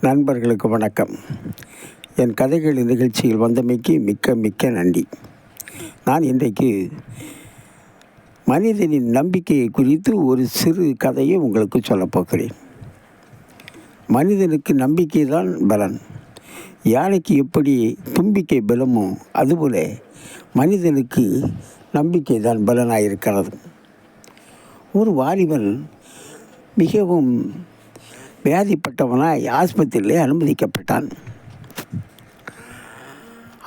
நண்பர்களுக்கு வணக்கம். என் கதைகள் நிகழ்ச்சியில் வந்தமைக்கு மிக்க மிக்க நன்றி. நான் இன்றைக்கு மனிதனின் நம்பிக்கையை குறித்து ஒரு சிறு கதையை உங்களுக்கு சொல்லப் போகிறேன். மனிதனுக்கு நம்பிக்கை தான் பலன். யானைக்கு எப்படி தும்பிக்கை பலமோ அதுபோல மனிதனுக்கு நம்பிக்கை தான் பலனாக இருக்கிறது ஒரு வாலிபன் மிகவும் வியாதிப்பட்டவனாய் ஆஸ்பத்திரியிலே அனுமதிக்கப்பட்டான்.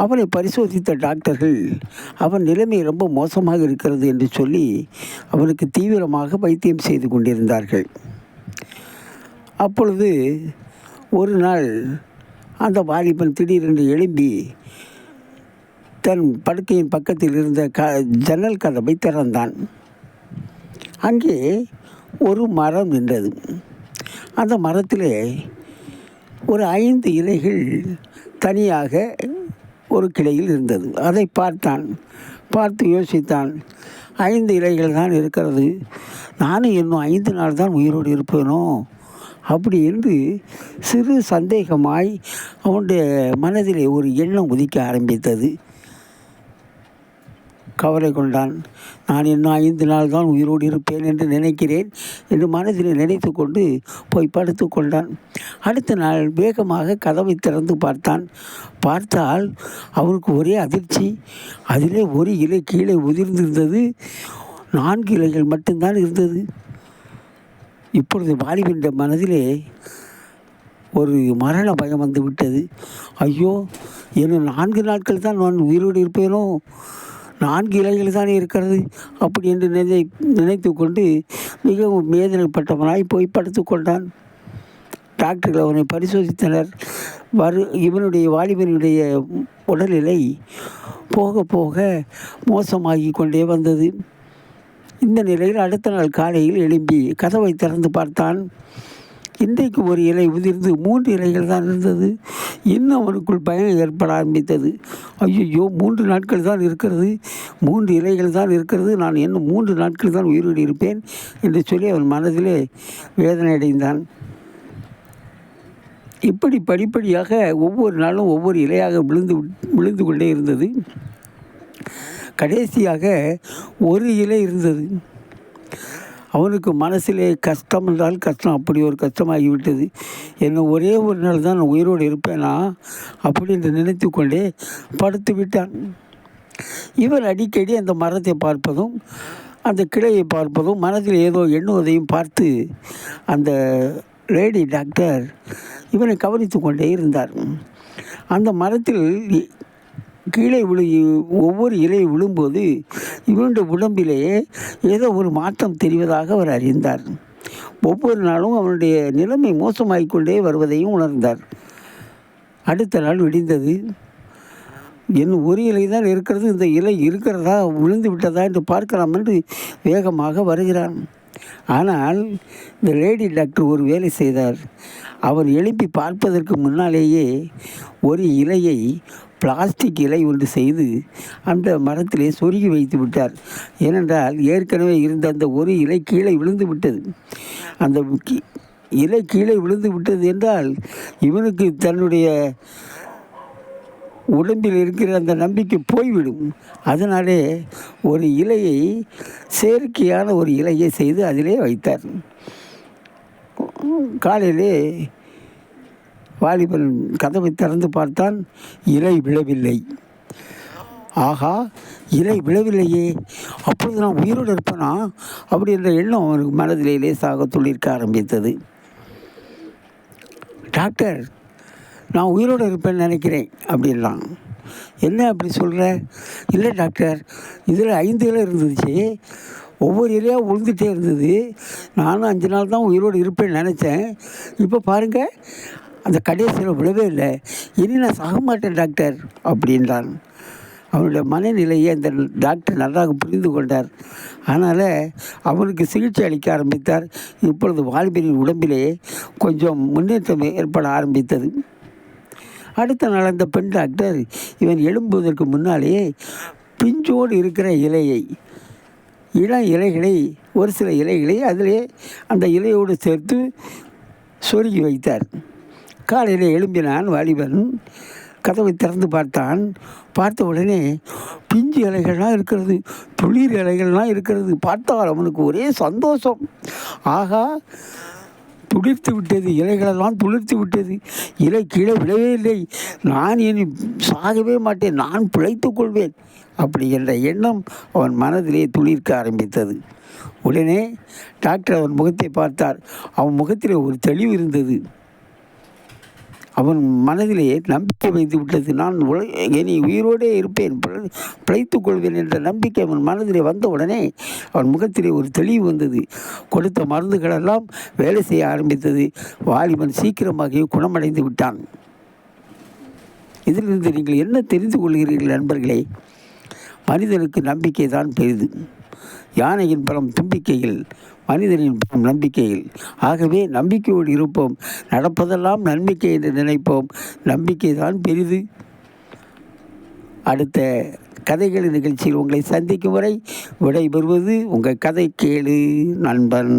அவனை பரிசோதித்த டாக்டர்கள் அவன் நிலைமை ரொம்ப மோசமாக இருக்கிறது என்று சொல்லி அவனுக்கு தீவிரமாக வைத்தியம் செய்து கொண்டிருந்தார்கள். அப்பொழுது ஒரு நாள் அந்த வாலிபன் திடீரென்று எழும்பி தன் படுக்கையின் பக்கத்தில் இருந்த க ஜன்னல் கதவை திறந்தான். அங்கே ஒரு மரம் நின்றது. அந்த மரத்திலே ஒரு ஐந்து இலைகள் தனியாக ஒரு கிளையில் இருந்தது. அதை பார்த்தான். பார்த்து யோசித்தான். ஐந்து இலைகள் தான் இருக்கிறது. நானும் இன்னும் ஐந்து நாள் தான் உயிரோடு இருப்பேனோ? அப்படி என்று சிறு சந்தேகமாய் அவனுடைய மனதிலே ஒரு எண்ணம் உதிக்க ஆரம்பித்தது. கவலை கொண்டான். நான் இன்னும் ஐந்து நாள் தான் உயிரோடு இருப்பேன் என்று நினைக்கிறேன் என்று மனதில் நினைத்து கொண்டு போய் படுத்து கொண்டான். அடுத்த நாள் வேகமாக கதவை திறந்து பார்த்தான். பார்த்தால் அவனுக்கு ஒரே அதிர்ச்சி. அதிலே ஒரு இலை கீழே உதிர்ந்திருந்தது. நான்கு இலைகள் மட்டும்தான் இருந்தது. இப்பொழுது வாலிபன்ற மனதிலே ஒரு மரண பயம் வந்து விட்டது. ஐயோ இன்னும் நான்கு நாட்கள் தான் நான் உயிரோடு இருப்பேனோ? நான்கு இலைகள் தான் இருக்கிறது? அப்படி என்று நினை நினைத்து கொண்டு மிகவும் வேதனைப்பட்டவனாய் போய் படுத்து கொண்டான். டாக்டர்கள் அவனை பரிசோதித்தனர். வரு இவனுடைய வாலிபனுடைய உடல்நிலை போக போக மோசமாகி கொண்டே வந்தது. இந்த நிலையில் அடுத்த நாள் காலையில் எழும்பி கதவை திறந்து பார்த்தான். இன்றைக்கு ஒரு இலை உதிர்ந்து மூன்று இலைகள் தான் இருந்தது. இன்னும் அவனுக்குள் பயம் ஏற்பட ஆரம்பித்தது. ஐயோ மூன்று நாட்கள் தான் இருக்கிறது. மூன்று இலைகள் தான் இருக்கிறது. நான் இன்னும் மூன்று நாட்கள் தான் உயிரோடு இருப்பேன் என்று சொல்லி அவன் மனதிலே வேதனை அடைந்தான். இப்படி படிப்படியாக ஒவ்வொரு நாளும் ஒவ்வொரு இலையாக விழுந்து விழுந்து கொண்டே இருந்தது. கடைசியாக ஒரு இலை இருந்தது. அவனுக்கு மனசிலே கஷ்டம் என்றால் கஷ்டம். அப்படி ஒரு கஷ்டமாகிவிட்டது. என்ன ஒரே ஒரு நாள் தான் நான் உயிரோடு இருப்பேனா? அப்படி என்று நினைத்து கொண்டே படுத்து விட்டான். இவர் அடிக்கடி அந்த மரத்தை பார்ப்பதும் அந்த கிளையை பார்ப்பதும் மனதில் ஏதோ எண்ணுவதையும் பார்த்து அந்த லேடி டாக்டர் இவனை கவனித்து கொண்டே இருந்தார். அந்த மரத்தில் கீழே விழு ஒவ்வொரு இலை விழும்போது இவனுடைய உடம்பிலே ஏதோ ஒரு மாற்றம் தெரிவதாக அவர் அறிந்தார். ஒவ்வொரு நாளும் அவனுடைய நிலைமை மோசமாகிக்கொண்டே வருவதையும் உணர்ந்தார். அடுத்த நாள் விடிந்தது. என் ஒரு இலை தான் இருக்கிறது இந்த இலை இருக்கிறதா விழுந்து விட்டதா என்று பார்க்கலாம் என்று வேகமாக வருகிறான். ஆனால் இந்த லேடி டாக்டர் ஒரு வேலை செய்தார். அவர் எழுப்பி பார்ப்பதற்கு முன்னாலேயே ஒரு இலையை பிளாஸ்டிக் இலை ஒன்று செய்து அந்த மரத்திலே சொருகி வைத்து விட்டார். ஏனென்றால் ஏற்கனவே இருந்த அந்த ஒரு இலை கீழே விழுந்து விட்டது. அந்த இலை கீழே விழுந்து விட்டது என்றால் இவனுக்கு தன்னுடைய உடம்பில் இருக்கிற அந்த நம்பிக்கை போய்விடும். அதனாலே ஒரு இலையை செயற்கையான ஒரு இலையை செய்து அதிலே வைத்தார். காலையிலே வாலிபன் கதவை திறந்து பார்த்தான் இலை விழவில்லை. ஆகா இலை விழவில்லையே. அப்பொழுது நான் உயிரோடு இருப்பேனா? அப்படின்ற எண்ணம் அவனுக்கு மனதிலே லேசாக துளிர்க்க ஆரம்பித்தது. டாக்டர் நான் உயிரோடு இருப்பேன்னு நினைக்கிறேன் அப்படின்லாம். என்ன அப்படி சொல்கிற இல்லை டாக்டர் இதில் ஐந்து இலை இருந்துச்சு. ஒவ்வொரு இலையாக உழுந்துகிட்டே இருந்தது. நானும் அஞ்சு நாள் தான் உயிரோடு இருப்பேன்னு நினச்சேன். இப்போ பாருங்கள் அந்த கடைசியில் விழவே இல்லை. இனி நான் சாக மாட்டேன் டாக்டர் அப்படின்றான். அவனுடைய மனநிலையை அந்த டாக்டர் நன்றாக புரிந்து கொண்டார். அதனால் அவனுக்கு சிகிச்சை அளிக்க ஆரம்பித்தார். இப்பொழுது வாலிபரின் உடம்பிலே கொஞ்சம் முன்னேற்றம் ஏற்பட ஆரம்பித்தது. அடுத்த நாள் அந்த பெண் டாக்டர் இவன் எழும்புவதற்கு முன்னாலேயே பிஞ்சோடு இருக்கிற இலையை இளம் இலைகளை ஒரு சில இலைகளை அதிலே அந்த இலையோடு சேர்த்து சொருகி வைத்தார். காலையில் எழும்பினான் வாலிபன். கதவை திறந்து பார்த்தான். பார்த்த உடனே பிஞ்சு இலைகள்லாம் இருக்கிறது துளிர் இலைகள்லாம் இருக்கிறது பார்த்தால் அவனுக்கு ஒரே சந்தோஷம். ஆகா துளிர்த்து விட்டது இலைகளெல்லாம் துளிர்த்து விட்டது. இலை கீழே விழவே இல்லை. நான் இனி சாகவே மாட்டேன். நான் பிழைத்துக் கொள்வேன். அப்படி என்ற எண்ணம் அவன் மனதிலே துளிர்க்க ஆரம்பித்தது. உடனே டாக்டர் அவன் முகத்தை பார்த்தார். அவன் முகத்தில் ஒரு தெளிவு இருந்தது. அவன் மனதிலே நம்பிக்கை வைத்து விட்டது. நான் உல இனி உயிரோடே இருப்பேன். பிழைத்துக் கொள்வேன் என்ற நம்பிக்கை அவன் மனதிலே வந்த உடனே அவன் முகத்திலே ஒரு தெளிவு வந்தது. கொடுத்த மருந்துகளெல்லாம் வேலை செய்ய ஆரம்பித்தது. வாலிபன் சீக்கிரமாகவே குணமடைந்து விட்டான். இதிலிருந்து நீங்கள் என்ன தெரிந்து கொள்கிறீர்கள் நண்பர்களே? மனிதனுக்கு நம்பிக்கை தான் பெரிது. யானையின் பலம் தும்பிக்கையில் மனிதனின் நம்பிக்கையில். ஆகவே நம்பிக்கையோடு இருப்போம். நடப்பதெல்லாம் நம்பிக்கை என்று நினைப்போம். நம்பிக்கை தான் பெரிது. அடுத்த கதைகள் நிகழ்ச்சியில் உங்களை சந்திக்கும் வரை விடைபெறுவது உங்கள் கதை கேளு நண்பன்.